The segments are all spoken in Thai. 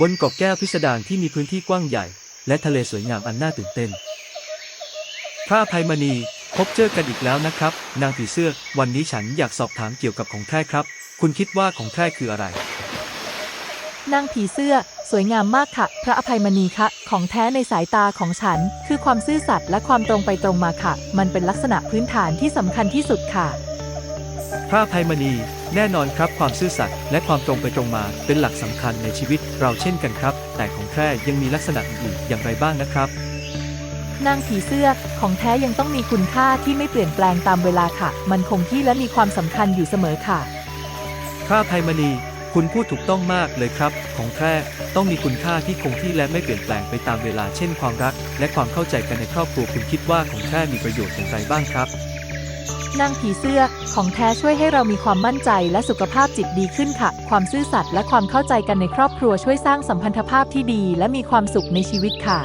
บนเกาะแก้วพิสดารที่มีพื้นที่กว้างใหญ่ และทะเลสวยงามอันน่าตื่นเต้น พระอภัยมณี พบเจอกันอีกแล้วนะครับ นางผีเสื้อ วันนี้ฉันอยากสอบถามเกี่ยวกับของแท้ครับ คุณคิดว่าของแท้คืออะไร นางผีเสื้อ สวยงามมากค่ะ พระอภัยมณีคะของแท้ในสายตาของฉัน คือความซื่อสัตย์และความตรงไปตรงมาค่ะ มันเป็นลักษณะพื้นฐานที่สำคัญที่สุดค่ะ พระอภัยมณี แน่นอนครับความซื่อสัตย์และความตรงไปตรงมาเป็นหลักสำคัญในชีวิตเราเช่นกันครับ แต่ของแท้ยังมีลักษณะอื่นๆอย่างไรบ้างนะครับ นางผีเสื้อของแท้ยังต้องมีคุณค่าที่ไม่เปลี่ยนแปลงตามเวลาค่ะ มันคงที่และมีความสำคัญอยู่เสมอค่ะ พระอภัยมณีคุณพูดถูกต้องมากเลยครับ ของแท้ต้องมีคุณค่าที่คงที่และไม่เปลี่ยนแปลงไปตามเวลา เช่นความรัก และความเข้าใจกันในครอบครัวคุณคิดว่าของแท้มีประโยชน์อย่างไรบ้างครับ นางผีเสื้อของแท้ช่วยให้เรามีความมั่นใจและสุขภาพจิตดีขึ้นค่ะ ความซื่อสัตย์และความเข้าใจกันในครอบครัวช่วยสร้างสัมพันธภาพที่ดี และมีความสุขในชีวิตค่ะ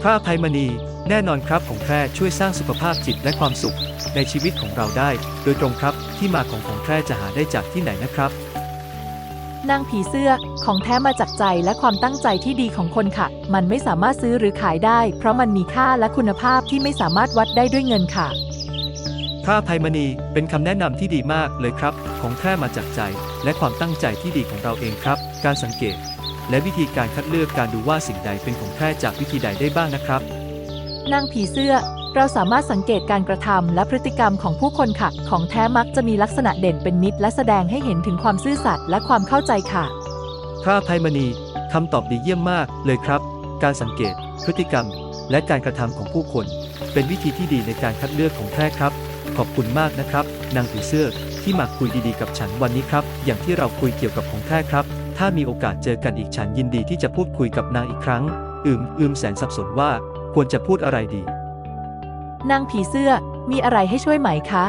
พระอภัยมณีแน่นอนครับของแท้ช่วยสร้างสุขภาพจิตและความสุขในชีวิตของเราได้ โดยตรงครับที่มาของของแท้จะหาได้จากที่ไหนนะครับ นางผีเสื้อ ของแท้มาจากใจและความตั้งใจที่ดีของคนค่ะ มันไม่สามารถซื้อหรือขายได้ เพราะมันมีค่าและคุณภาพที่ไม่สามารถวัดได้ด้วยเงินค่ะพระอภัยมณีเป็นคำแนะนำที่ดีมากเลยครับ ของแท้มาจากใจ และความตั้งใจที่ดีของเราเองครับ การสังเกต และวิธีการคัดเลือกการดูว่าสิ่งใดเป็นของแท้จากวิธีใดได้บ้างนะครับนางผีเสื้อ เราสามารถสังเกตการกระทำและพฤติกรรมของผู้คนค่ะ ของแท้มักจะมีลักษณะเด่นเป็นมิตร และแสดงให้เห็นถึงความซื่อสัตย์และความเข้าใจค่ะพระอภัยมณีคำตอบดีเยี่ยมมากเลยครับ การสังเกต พฤติกรรม และการกระทำของผู้คน เป็นวิธีที่ดีในการคัดเลือกของแท้ครับ ขอบคุณมากนะครับ นางผีเสื้อที่มาคุยดีๆกับฉันวันนี้ครับ อย่างที่เราคุยเกี่ยวกับของแท้ครับ ถ้ามีโอกาสเจอกันอีกฉันยินดีที่จะพูดคุยกับนางอีกครั้ง อืม อืมแสนสับสนว่าควรจะพูดอะไรดี นางผีเสื้อมีอะไรให้ช่วยไหมคะ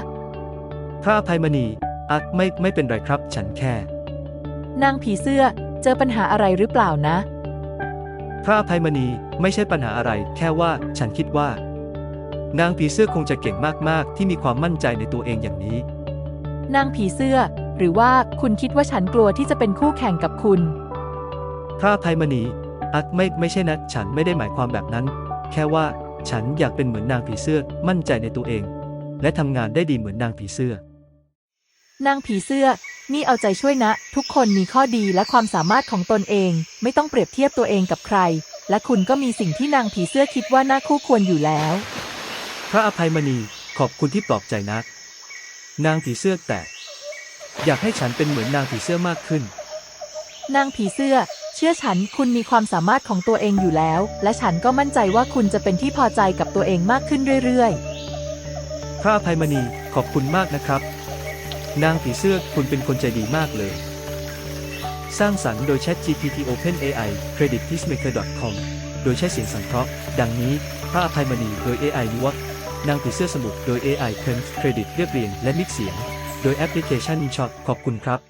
พระอภัยมณีอะไม่ไม่เป็นไรครับ ฉันแค่ นางผีเสื้อเจอปัญหาอะไรหรือเปล่านะพระอภัยมณีไม่ใช่ปัญหาอะไร แค่ว่าฉันคิดว่า นางผีเสื้อคงจะเก่งมาก ๆ ที่มีความมั่นใจในตัวเองอย่างนี้ นางผีเสื้อ หรือว่าคุณคิดว่าฉันกลัวที่จะเป็นคู่แข่งกับคุณพระอภัยมณีอักไม่ไม่ใช่นะ ฉันไม่ได้หมายความแบบนั้น แค่ว่า ฉันอยากเป็นเหมือนนางผีเสื้อ มั่นใจในตัวเอง และทำงานได้ดีเหมือนนางผีเสื้อ นางผีเสื้อ นี่เอาใจช่วยนะ ทุกคนมีข้อดีและความสามารถของตนเอง ไม่ต้องเปรียบเทียบตัวเองกับใคร และคุณก็มีสิ่งที่นางผีเสื้อคิดว่าน่าคู่ควรอยู่แล้ว พระอภัยมณีขอบคุณที่ปลอบใจนัก นางผีเสื้อแต่ อยากให้ฉันเป็นเหมือนนางผีเสื้อมากขึ้น นางผีเสื้อเชื่อฉันคุณมีความสามารถของตัวเองอยู่แล้ว และฉันก็มั่นใจว่าคุณจะเป็นที่พอใจกับตัวเองมากขึ้นเรื่อยพระอภัยมณีขอบคุณมากนะครับ นางผีเสื้อคุณเป็นคนใจดีมากเลย สร้างสรรค์โดย ChatGPT OpenAI Credit Peacemaker.com โดยใช้เสียงสังเคราะห์ ดังนี้ พระอภัยมณีโดย AI นิวัตนางผีเสื้อสมุดโดย AI เครดิตเรียบเรียงและมิกเสียง โดยแอปพลิเคชัน InShot ขอบคุณครับ